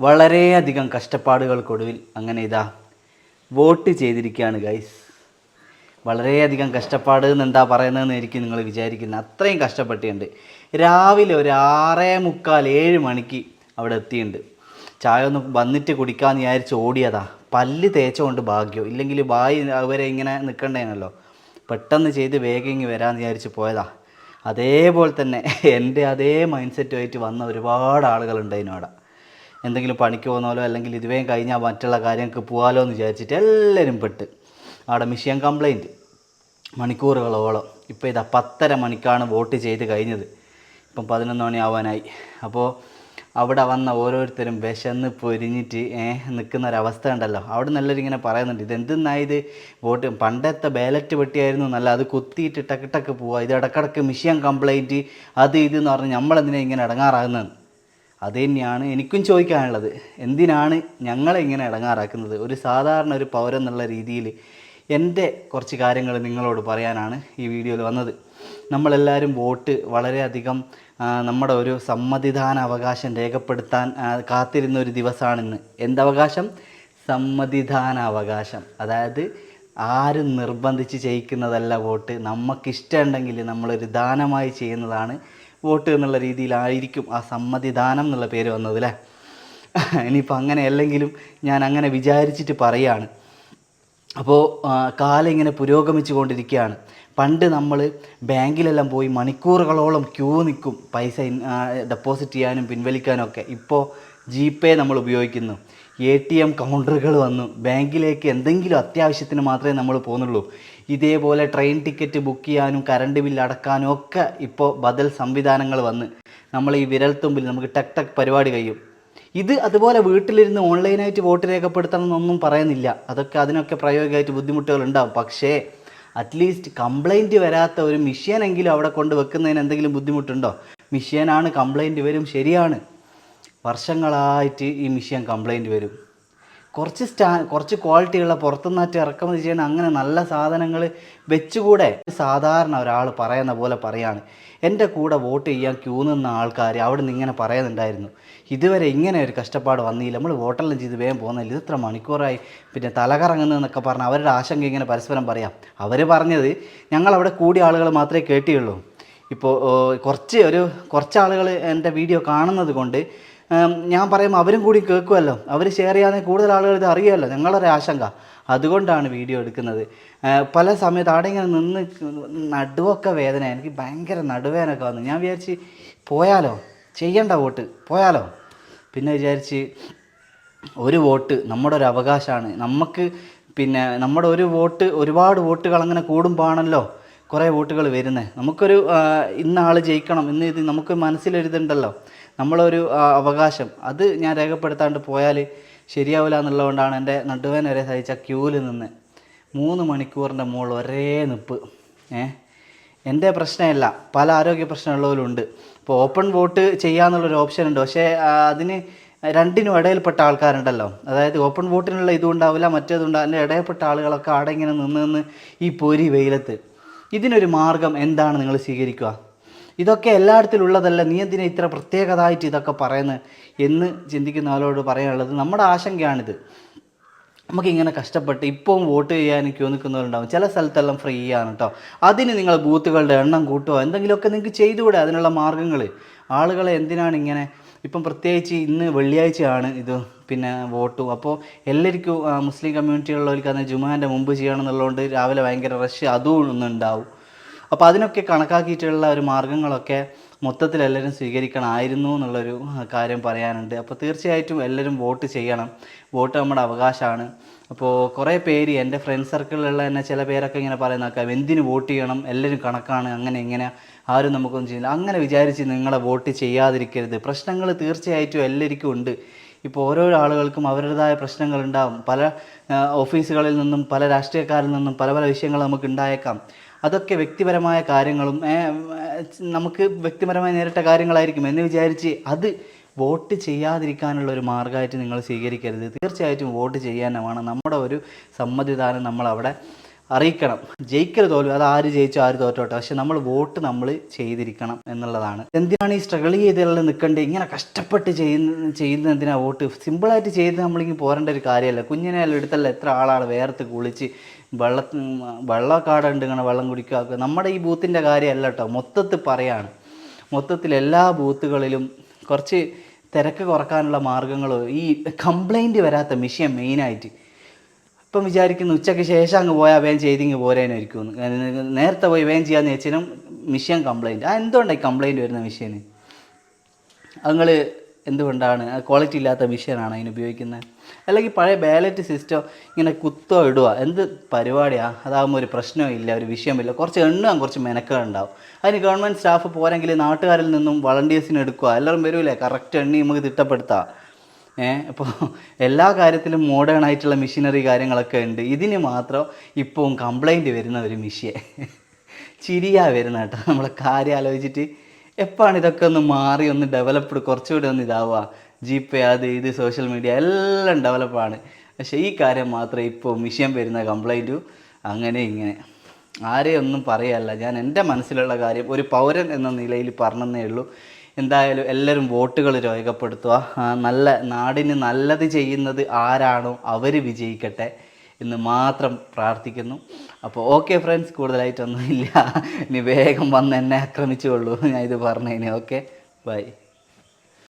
വളരെയധികം കഷ്ടപ്പാടുകൾക്കൊടുവിൽ അങ്ങനെ ഇതാ വോട്ട് ചെയ്തിരിക്കുകയാണ് ഗൈസ് വളരെയധികം കഷ്ടപ്പാട് എന്ന് എന്താ പറയുന്നതെന്ന് എനിക്ക് നിങ്ങൾ വിചാരിക്കുന്നത് അത്രയും കഷ്ടപ്പെട്ടിട്ടുണ്ട്. രാവിലെ ഒരു ആറേ മുക്കാൽ ഏഴ് മണിക്ക് അവിടെ എത്തിയിട്ടുണ്ട്. ചായ ഒന്ന് വന്നിട്ട് കുടിക്കാമെന്ന് വിചാരിച്ച് ഓടിയതാ. പല്ല് തേച്ചുകൊണ്ട് ഭാഗ്യം. ഇല്ലെങ്കിൽ ബായി അവരെ ഇങ്ങനെ നിൽക്കണ്ടേനല്ലോ പെട്ടെന്ന് ചെയ്ത് വേഗം ഇങ്ങ് വരാമെന്ന് വിചാരിച്ച് പോയതാ. അതേപോലെ തന്നെ എന്റെ അതേ മൈൻഡ് സെറ്റുമായിട്ട് വന്ന ഒരുപാട് ആളുകളുണ്ടായിരുന്നു അവിടെ. എന്തെങ്കിലും പണിക്ക് പോകുന്നാലോ അല്ലെങ്കിൽ ഇതുവേം കഴിഞ്ഞാൽ മറ്റുള്ള കാര്യങ്ങൾക്ക് പോകാലോ എന്ന് വിചാരിച്ചിട്ട് എല്ലാവരും പെട്ട്. അവിടെ മിഷ്യൻ കംപ്ലൈന്റ്. മണിക്കൂറുകളോളം. ഇപ്പോൾ ഇതാ പത്തര മണിക്കാണ് വോട്ട് ചെയ്ത് കഴിഞ്ഞത്. ഇപ്പം പതിനൊന്ന് മണിയാവാനായി. അപ്പോൾ അവിടെ വന്ന ഓരോരുത്തരും വിശന്ന് പൊരിഞ്ഞിട്ട് നിൽക്കുന്ന ഒരവസ്ഥ ഉണ്ടല്ലോ. അവിടെ നല്ലൊരു ഇങ്ങനെ പറയുന്നുണ്ട് ഇതെന്തെന്നായത് വോട്ട് പണ്ടത്തെ ബാലറ്റ് പെട്ടിയായിരുന്നു. നല്ല അത് കുത്തിയിട്ട് ടക്ക് ടക്ക് പോവുക ഇത് ഇടക്കിടക്ക് മിഷ്യൻ കംപ്ലൈന്റ്. അത് ഇത് എന്ന് പറഞ്ഞ് നമ്മളെന്തിനാ ഇങ്ങനെ ഇടങ്ങാറാകുന്നത്? അത് തന്നെയാണ് എനിക്കും ചോദിക്കാനുള്ളത്. എന്തിനാണ് ഞങ്ങളെ ഇങ്ങനെ ഇടങ്ങാറാക്കുന്നത്? ഒരു സാധാരണ ഒരു പൗരൻ എന്നുള്ള രീതിയിൽ എന്റെ കുറച്ച് കാര്യങ്ങൾ നിങ്ങളോട് പറയാനാണ് ഈ വീഡിയോയിൽ വന്നത്. നമ്മളെല്ലാവരും വോട്ട് വളരെയധികം നമ്മുടെ ഒരു സമ്മതിദാന അവകാശം രേഖപ്പെടുത്താൻ കാത്തിരുന്ന ഒരു ദിവസമാണിന്ന്. എന്തവകാശം? സമ്മതിദാന അവകാശം. അതായത് ആരും നിർബന്ധിച്ച് ചെയ്യിക്കുന്നതല്ല വോട്ട്. നമുക്കിഷ്ടമുണ്ടെങ്കിൽ നമ്മളൊരു ദാനമായി ചെയ്യുന്നതാണ് വോട്ട് എന്നുള്ള രീതിയിലായിരിക്കും ആ സമ്മതിദാനം എന്നുള്ള പേര് വന്നത് അല്ലേ? ഇനിയിപ്പോൾ അങ്ങനെ അല്ലെങ്കിലും ഞാൻ അങ്ങനെ വിചാരിച്ചിട്ട് പറയാണ്. അപ്പോൾ കാലം ഇങ്ങനെ പുരോഗമിച്ചു കൊണ്ടിരിക്കുകയാണ് പണ്ട് നമ്മൾ ബാങ്കിലെല്ലാം പോയി മണിക്കൂറുകളോളം ക്യൂ നിൽക്കും പൈസ ഡെപ്പോസിറ്റ് ചെയ്യാനും പിൻവലിക്കാനും ഒക്കെ. ഇപ്പോൾ ജി പേ നമ്മൾ ഉപയോഗിക്കുന്നു. എ ടി എം കൗണ്ടറുകൾ വന്നു. ബാങ്കിലേക്ക് എന്തെങ്കിലും അത്യാവശ്യത്തിന് മാത്രമേ നമ്മൾ പോകുന്നുള്ളൂ. ഇതേപോലെ ട്രെയിൻ ടിക്കറ്റ് ബുക്ക് ചെയ്യാനും കറണ്ട് ബില്ല് അടക്കാനും ഒക്കെ ഇപ്പോൾ ബദൽ സംവിധാനങ്ങൾ വന്ന്. നമ്മൾ ഈ വിരൽത്തുമ്പിൽ നമുക്ക് ടെക് ടെക് പരിപാടി കഴിയും. ഇത് അതുപോലെ വീട്ടിലിരുന്ന് ഓൺലൈനായിട്ട് വോട്ട് രേഖപ്പെടുത്തണം എന്നൊന്നും പറയുന്നില്ല. അതൊക്കെ അതിനൊക്കെ പ്രായോഗികമായിട്ട് ബുദ്ധിമുട്ടുകൾ ഉണ്ടാവും. പക്ഷേ അറ്റ്ലീസ്റ്റ് കംപ്ലൈന്റ് വരാത്ത ഒരു മിഷീനെങ്കിലും അവിടെ കൊണ്ട് വെക്കുന്നതിന് എന്തെങ്കിലും ബുദ്ധിമുട്ടുണ്ടോ? മിഷീനാണ് കംപ്ലൈന്റ് വരും. ശരിയാണ്. വർഷങ്ങളായിട്ട് ഈ മിഷ്യൻ കംപ്ലൈന്റ് വരും. കുറച്ച് സ്റ്റാ കുറച്ച് ക്വാളിറ്റിയുള്ള പുറത്തുനിന്നായിട്ട് ഇറക്കുമതി ചെയ്യണ അങ്ങനെ നല്ല സാധനങ്ങൾ വെച്ചുകൂടെ? സാധാരണ ഒരാൾ പറയുന്ന പോലെ പറയാണ്. എന്റെ കൂടെ വോട്ട് ചെയ്യാൻ ക്യൂ നിന്ന ആൾക്കാർ അവിടെ നിന്ന് ഇങ്ങനെ പറയുന്നുണ്ടായിരുന്നു. ഇതുവരെ ഇങ്ങനെ ഒരു കഷ്ടപ്പാട് വന്നില്ല. നമ്മൾ വോട്ടെല്ലാം ചെയ്ത് വേഗം പോകുന്നില്ല ഇത് ഇത്ര മണിക്കൂറായി. പിന്നെ തലകറങ്ങുന്നതെന്നൊക്കെ പറഞ്ഞ് അവരുടെ ആശങ്ക ഇങ്ങനെ പരസ്പരം പറയാം. അവർ പറഞ്ഞത് ഞങ്ങളവിടെ കൂടിയ ആളുകൾ മാത്രമേ കേട്ടിയുള്ളൂ. ഇപ്പോൾ കുറച്ച് ഒരു കുറച്ച് ആളുകൾ എന്റെ വീഡിയോ കാണുന്നത് കൊണ്ട് ഞാൻ പറയുമ്പോൾ അവരും കൂടി കേൾക്കുമല്ലോ അവർ ഷെയർ ചെയ്യാതെ കൂടുതൽ ആളുകൾ ഇത് അറിയുമല്ലോ ഞങ്ങളൊരു ആശങ്ക. അതുകൊണ്ടാണ് വീഡിയോ എടുക്കുന്നത്. പല സമയത്ത് അവിടെ ഇങ്ങനെ നിന്ന് നടുവൊക്കെ വേദന. എനിക്ക് ഭയങ്കര നടുവേദനയൊക്കെ വന്നു. ഞാൻ വിചാരിച്ച് പോയാലോ? ചെയ്യണ്ട വോട്ട്. പോയാലോ? പിന്നെ വിചാരിച്ച് ഒരു വോട്ട് നമ്മുടെ ഒരു അവകാശമാണ്. നമുക്ക് പിന്നെ നമ്മുടെ ഒരു വോട്ട് ഒരുപാട് വോട്ടുകൾ അങ്ങനെ കൂടുമ്പോഴാണല്ലോ കുറേ വോട്ടുകൾ വരുന്നത്. നമുക്കൊരു ഇന്ന ആൾ ജയിക്കണം ഇന്ന് ഇത് നമുക്ക് മനസ്സിലൊരിതുണ്ടല്ലോ. നമ്മളൊരു അവകാശം. അത് ഞാൻ രേഖപ്പെടുത്താണ്ട് പോയാൽ ശരിയാവില്ല എന്നുള്ളതുകൊണ്ടാണ് എന്റെ നടുവേന വരെ സഹിച്ച ക്യൂവിൽ നിന്ന് മൂന്ന് മണിക്കൂറിന്റെ മുകളിൽ ഒരേ നിപ്പ്. ഏ? എന്റെ പ്രശ്നമല്ല. പല ആരോഗ്യ പ്രശ്നമുള്ളവരുണ്ട്. ഇപ്പോൾ ഓപ്പൺ വോട്ട് ചെയ്യാന്നുള്ളൊരു ഓപ്ഷൻ ഉണ്ട് പക്ഷേ അതിന് രണ്ടിനും ഇടയിൽപ്പെട്ട ആൾക്കാരുണ്ടല്ലോ. അതായത് ഓപ്പൺ വോട്ടിനുള്ള ഇതുണ്ടാവില്ല മറ്റേതുണ്ടാവില്ല മറ്റേതുണ്ട് അതിന്റെ ഇടയിൽപ്പെട്ട ആളുകളൊക്കെ അവിടെ ഇങ്ങനെ നിന്ന് നിന്ന് ഈ പൊരി വെയിലത്ത്. ഇതിനൊരു മാർഗം എന്താണ് നിങ്ങൾ സ്വീകരിക്കുക? ഇതൊക്കെ എല്ലായിടത്തിലും ഉള്ളതല്ല നീ എന്തിനാ ഇത്ര പ്രത്യേകതായിട്ട് ഇതൊക്കെ പറയുന്നത് എന്ന് ചിന്തിക്കുന്ന ആളോട് പറയാനുള്ളത് നമ്മുടെ ആശങ്കയാണിത്. നമുക്കിങ്ങനെ കഷ്ടപ്പെട്ട് ഇപ്പം വോട്ട് ചെയ്യാൻ ക്യൂ നിൽക്കുന്നവരുണ്ടാവും. ചില സ്ഥലത്തെല്ലാം ഫ്രീ ആണ് കേട്ടോ അതിന് നിങ്ങൾ ബൂത്തുകളുടെ എണ്ണം കൂട്ടുക. എന്തെങ്കിലുമൊക്കെ നിങ്ങൾക്ക് ചെയ്തുകൂടെ അതിനുള്ള മാർഗങ്ങൾ ആളുകളെ എന്തിനാണ് ഇങ്ങനെ? ഇപ്പം പ്രത്യേകിച്ച് ഇന്ന് വെള്ളിയാഴ്ചയാണ് ഇത് പിന്നെ വോട്ടും. അപ്പോൾ എല്ലാവർക്കും മുസ്ലിം കമ്മ്യൂണിറ്റിയുള്ളവർക്ക് അതിന് ജുമാന്റെ മുമ്പ് ചെയ്യണം എന്നുള്ളതുകൊണ്ട് രാവിലെ ഭയങ്കര റഷ് അതും ഒന്നുണ്ടാവും അപ്പോൾ അതിനൊക്കെ കണക്കാക്കിയിട്ടുള്ള ഒരു മാർഗങ്ങളൊക്കെ മൊത്തത്തിൽ എല്ലാവരും സ്വീകരിക്കണമായിരുന്നു എന്നുള്ളൊരു കാര്യം പറയാനുണ്ട്. അപ്പോൾ തീർച്ചയായിട്ടും എല്ലാവരും വോട്ട് ചെയ്യണം. വോട്ട് നമ്മുടെ അവകാശമാണ്. അപ്പോൾ കുറേ പേര് എന്റെ ഫ്രണ്ട് സർക്കിളിലുള്ള തന്നെ ചില പേരൊക്കെ ഇങ്ങനെ പറയുന്നേക്കാം എന്തിന് വോട്ട് ചെയ്യണം? എല്ലാവരും കണക്കാണ്. അങ്ങനെ ഇങ്ങനെ ആരും നമുക്കൊന്നും ചെയ്യില്ല. അങ്ങനെ വിചാരിച്ച് നിങ്ങളെ വോട്ട് ചെയ്യാതിരിക്കരുത്. പ്രശ്നങ്ങൾ തീർച്ചയായിട്ടും എല്ലാവർക്കും ഉണ്ട്. ഇപ്പോൾ ഓരോ ആളുകൾക്കും അവരുടേതായ പ്രശ്നങ്ങളുണ്ടാകും പല ഓഫീസുകളിൽ നിന്നും പല രാഷ്ട്രീയക്കാരിൽ നിന്നും പല പല വിഷയങ്ങൾ നമുക്ക് ഉണ്ടായേക്കാം. അതൊക്കെ വ്യക്തിപരമായ കാര്യങ്ങളും നമുക്ക് വ്യക്തിപരമായി നേരിട്ട കാര്യങ്ങളായിരിക്കും എന്ന് വിചാരിച്ച് അത് വോട്ട് ചെയ്യാതിരിക്കാനുള്ള ഒരു മാർഗമായിട്ട് നിങ്ങൾ സ്വീകരിക്കരുത്. തീർച്ചയായിട്ടും വോട്ട് ചെയ്യാനുമാണ് നമ്മുടെ ഒരു സമ്മതിദാനം നമ്മളവിടെ അറിയിക്കണം. ജയിക്കൽ തോൽവി അത് ആര് ജയിച്ചോ ആര് തോറ്റോട്ടെ. പക്ഷെ നമ്മൾ വോട്ട് നമ്മൾ ചെയ്തിരിക്കണം എന്നുള്ളതാണ്. എന്തിനാണ് ഈ സ്ട്രഗിൾ ചെയ്തുള്ള നിൽക്കേണ്ടത്? ഇങ്ങനെ കഷ്ടപ്പെട്ട് ചെയ്യുന്ന ചെയ്യുന്ന എന്തിനാ വോട്ട്? സിമ്പിളായിട്ട് ചെയ്ത് നമ്മളിങ്ങനെ പോരേണ്ട ഒരു കാര്യമല്ല. കുഞ്ഞിനെ എടുത്തല്ല എത്ര ആളാണ് വേർത്ത് കുളിച്ച് വെള്ള വെള്ളക്കാടുണ്ട് ഇങ്ങനെ വെള്ളം കുടിക്കുക നമ്മുടെ ഈ ബൂത്തിന്റെ കാര്യമല്ല കേട്ടോ. മൊത്തത്തിൽ പറയാണ്. മൊത്തത്തിൽ എല്ലാ ബൂത്തുകളിലും കുറച്ച് തിരക്ക് കുറക്കാനുള്ള മാർഗങ്ങളോ ഈ കംപ്ലൈന്റ് വരാത്ത മിഷ്യൻ മെയിനായിട്ട് ഇപ്പം വിചാരിക്കുന്നു ഉച്ചയ്ക്ക് ശേഷം അങ്ങ് പോയാൽ വേഗം ചെയ്തിങ്ങ് പോരേനായിരിക്കും നേരത്തെ പോയി വേഗം ചെയ്യാന്ന് വെച്ചാലും മിഷ്യൻ കംപ്ലൈന്റ് ആ എന്തുകൊണ്ടാണ് ഈ കംപ്ലൈന്റ് വരുന്ന മിഷ്യന്? നിങ്ങൾ എന്തുകൊണ്ടാണ്? ക്വാളിറ്റി ഇല്ലാത്ത മിഷ്യനാണ് അതിന് ഉപയോഗിക്കുന്നത് അല്ലെങ്കിൽ പഴയ ബാലറ്റ് സിസ്റ്റം ഇങ്ങനെ കുത്തോ ഇടുക എന്ത് പരിപാടിയാണ് അതാകുമ്പോൾ ഒരു പ്രശ്നവും ഇല്ല ഒരു വിഷയമില്ല കുറച്ച് എണ്ണും കുറച്ച് മെനക്കേടുണ്ടാവും. അതിന് ഗവൺമെന്റ് സ്റ്റാഫ് പോരെങ്കിൽ നാട്ടുകാരിൽ നിന്നും വളണ്ടിയേഴ്സിന് എടുക്കുക എല്ലാവരും വരൂലേ? കറക്റ്റ് എണ്ണി നമുക്ക് തിട്ടപ്പെടുത്താം. അപ്പോൾ എല്ലാ കാര്യത്തിലും മോഡേൺ ആയിട്ടുള്ള മെഷീനറി കാര്യങ്ങളൊക്കെ ഉണ്ട്. ഇതിന് മാത്രം ഇപ്പം കംപ്ലൈന്റ് വരുന്ന ഒരു മിഷ്യൻ ചിരിയാ വരുന്ന കേട്ടോ. നമ്മളെ കാര്യം ആലോചിച്ചിട്ട് എപ്പോഴാണ് ഇതൊക്കെ ഒന്ന് മാറി ഒന്ന് ഡെവലപ്ഡ് കുറച്ചുകൂടി ഒന്ന് ഇതാവുക. ജി പേ അത് ഇത് സോഷ്യൽ മീഡിയ എല്ലാം ഡെവലപ്പാണ് പക്ഷേ ഈ കാര്യം മാത്രം ഇപ്പോൾ മിഷ്യൻ വരുന്ന കംപ്ലൈന്റും അങ്ങനെ ഇങ്ങനെ. ആരെയൊന്നും പറയല്ല. ഞാൻ എന്റെ മനസ്സിലുള്ള കാര്യം ഒരു പൗരൻ എന്ന നിലയിൽ പറഞ്ഞതേ ഉള്ളൂ. എന്തായാലും എല്ലാവരും വോട്ടുകൾ രേഖപ്പെടുത്തുക. നല്ല നാടിന് നല്ലത് ചെയ്യുന്നത് ആരാണോ അവർ വിജയിക്കട്ടെ എന്ന് മാത്രം പ്രാർത്ഥിക്കുന്നു. അപ്പോൾ ഓക്കെ ഫ്രണ്ട്സ് കൂടുതലായിട്ടൊന്നും ഇല്ല ഇനി വേഗം വന്ന് എന്നെ ആക്രമിച്ചുകൊള്ളൂ. ഞാൻ ഇത് പറഞ്ഞതിന് ഓക്കെ ബൈ